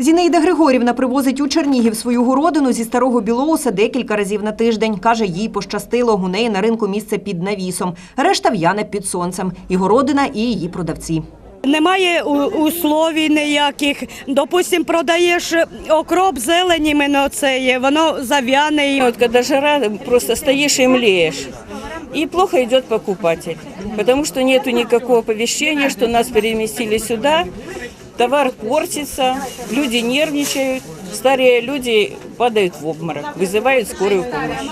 Зінаїда Григорівна привозить у Чернігів свою городину зі старого білоуса декілька разів на тиждень. Каже, їй пощастило. У неї на ринку місце під навісом. Решта в'яне під сонцем. І городина, і її продавці. Немає условій ніяких. Допустим, продаєш окроп, зелень іменно це є, воно зав'яне. і Вот когда жара, просто стоишь и млеешь. И плохо идет покупатель, потому что нету никакого оповещения, что нас переместили сюда Товар портится, люди нервничают, старые люди падают в обморок, вызывают скорую помощь.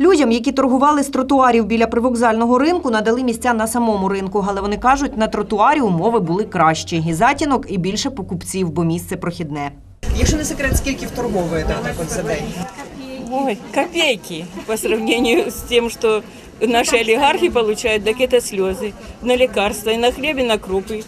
Людям, які торгували з тротуарів біля привокзального ринку, надали місця на самому ринку. Але вони кажуть, на тротуарі умови були кращі. І затінок, і більше покупців, бо місце прохідне. Якщо не секрет, скільки вторговуєте так от за день? Ой, копейки по сравнению с тем, что наши олигархи получают, так это слезы. На лекарства, и на хлеб, и на крупы.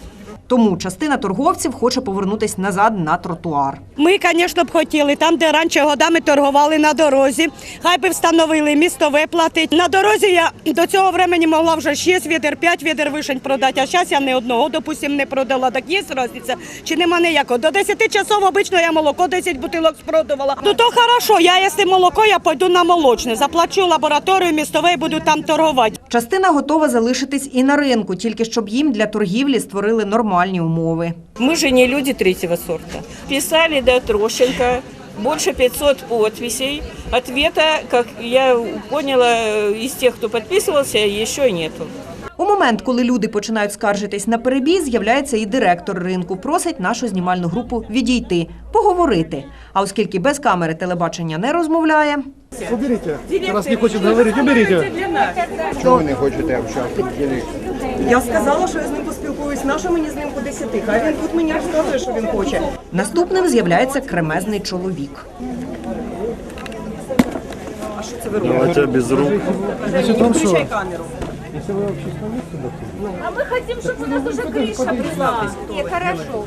Тому частина торговців хоче повернутись назад на тротуар. Ми, звісно, б хотіли, там, де раніше годами торгували на дорозі, хай би встановили містове платить. На дорозі я до цього времени могла вже 6 відер, 5 відер вишень продати, а зараз я ні одного, допустим, не продала. Так є різниця? Чи нема ніякого? До 10 часов обично я молоко 10 бутилок спродувала. Ну то хорошо, я якщо молоко, я пойду на молочне, заплачу лабораторію містове буду там торгувати. Частина готова залишитись і на ринку, тільки щоб їм для торгівлі створили нормальні умови. Мы же не люди третьего сорта. Писали до Трощенко, больше 500 подписей. Ответа, как я поняла, из тех, кто подписывался, еще нету. У момент, коли люди починають скаржитись на перебій, з'являється і директор ринку. Просить нашу знімальну групу відійти, поговорити. А оскільки без камери телебачення не розмовляє, Уберите. Раз не хочет говорить, уберите. Чого ви не хочете общатися? Я сказала, що я з ним поспілкуюсь. На що мені з ним по десяти? Хай він тут мені розказує, що він хоче. наступним з'являється кремезний чоловік. А що це ви робите? А тебя без рук. Значит, вам что? Включай камеру. А мы хотим, чтобы у нас уже крыша была. И хорошо.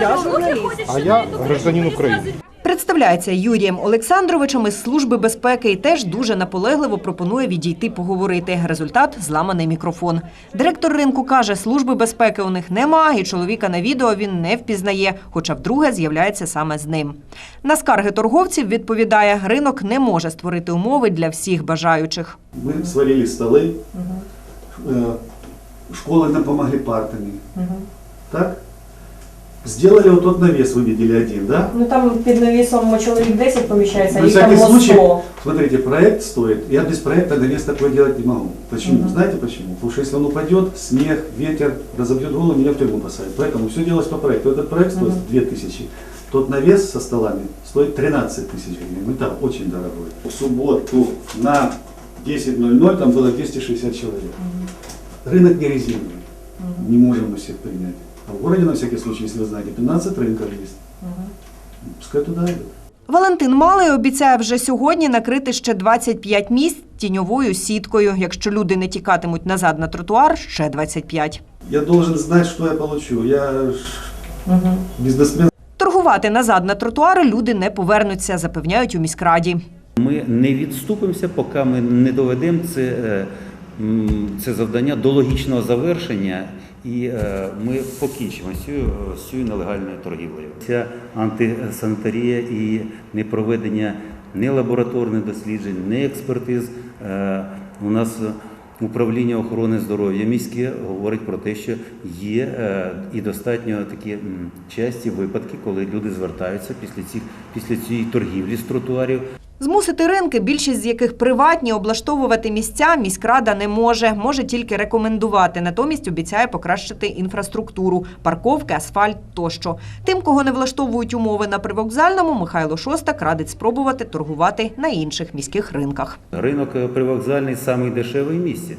Я журналіст. А я гражданин України. Представляється Юрієм Олександровичем із служби безпеки і теж дуже наполегливо пропонує відійти поговорити. Результат зламаний мікрофон. Директор ринку каже, служби безпеки у них нема, і чоловіка на відео він не впізнає, хоча вдруге з'являється саме з ним. На скарги торговців відповідає, ринок не може створити умови для всіх бажаючих. Мы сварили столы, э, школы нам помогли партами. Так? Сделали вот тот навес, вы видели один, да? Ну там під навісом чоловік 10 поміщається, На їх там всякий по случай, 100. смотрите, проект стоит. Я без проекта навес такой делать не могу. Почему? Знаете почему? Потому что если он упадет, снег, ветер разобьет голову, меня в тюрьму посадят. Поэтому все делалось по проекту. Этот проект стоит 2000. Тот навес со столами стоит 13 тысяч гривен. Это очень дорогой. В субботу на 10.00 там было 260 человек. Рынок не резиновый. Не можем мы всех принять. А в городе, на всякий случай, если вы знаете, 15 рынков есть. Пускай туда идут. Валентин Малий обіцяє вже сьогодні накрити ще 25 місць тіньовою сіткою. Якщо люди не тікатимуть назад на тротуар, ще 25. Я должен знать, что я получу. Я ж бизнесмен. Торгувати назад на тротуари люди не повернуться, запевняють у міськраді. Ми не відступимося, поки ми не доведемо це, е, м, це завдання до логічного завершення, і е, ми покінчимо з цією нелегальною торгівлею. Ця антисанітарія і непроведення ні лабораторних досліджень, ні експертиз. Е, У нас управління охорони здоров'я міське говорить про те, що є е, і достатньо такі часті випадки, коли люди звертаються після цих після цієї торгівлі з тротуарів Змусити ринки, більшість з яких приватні, облаштовувати місця міськрада не може. Може тільки рекомендувати. Натомість обіцяє покращити інфраструктуру, парковки, асфальт тощо. Тим, кого не влаштовують умови на привокзальному, Михайло Шостак радить спробувати торгувати на інших міських ринках. Ринок е, привокзальний самий дешевий в місті.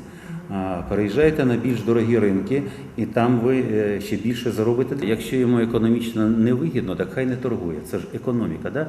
Переїжджайте на більш дорогі ринки, і там ви е, ще більше заробите. Якщо йому економічно невигідно, так хай не торгує. Це ж економіка, да?